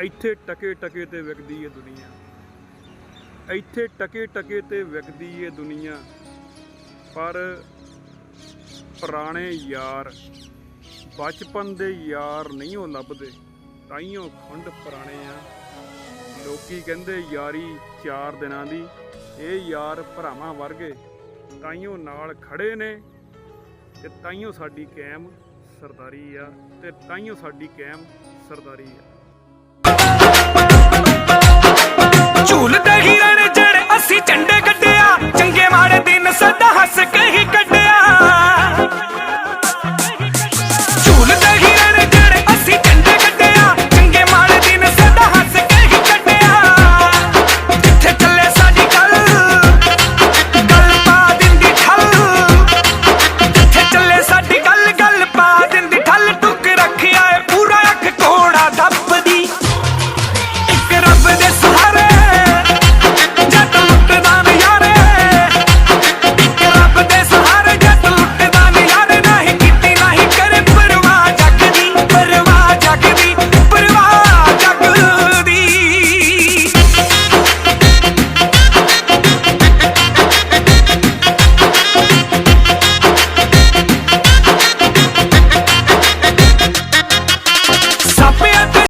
ਇੱਥੇ ਟਕੇ ਟਕੇ ਤੇ ਵਿਕਦੀ ਏ ਦੁਨੀਆ। ਇੱਥੇ ਟਕੇ ਟਕੇ ਤੇ ਵਿਕਦੀ ਏ ਦੁਨੀਆ। ਪਰ ਪੁਰਾਣੇ ਯਾਰ, ਬਚਪਨ ਦੇ ਯਾਰ ਨਹੀਂ ਉਹ ਲੱਭਦੇ। ਤਾਈਓ ਖੁੰਡ ਪੁਰਾਣੇ ਆ। ਲੋਕੀ ਕਹਿੰਦੇ ਯਾਰੀ ਚਾਰ ਦਿਨਾਂ ਦੀ, ਇਹ ਯਾਰ ਭਰਾਵਾਂ ਵਰਗੇ। ਤਾਈਓ ਨਾਲ ਖੜੇ ਨੇ ਤੇ ਤਾਈਓ ਸਾਡੀ ਕੈਮ ਸਰਦਾਰੀ ਆ ਤੇ ਤਾਈਓ ਸਾਡੀ ਕੈਮ ਸਰਦਾਰੀ ਆ।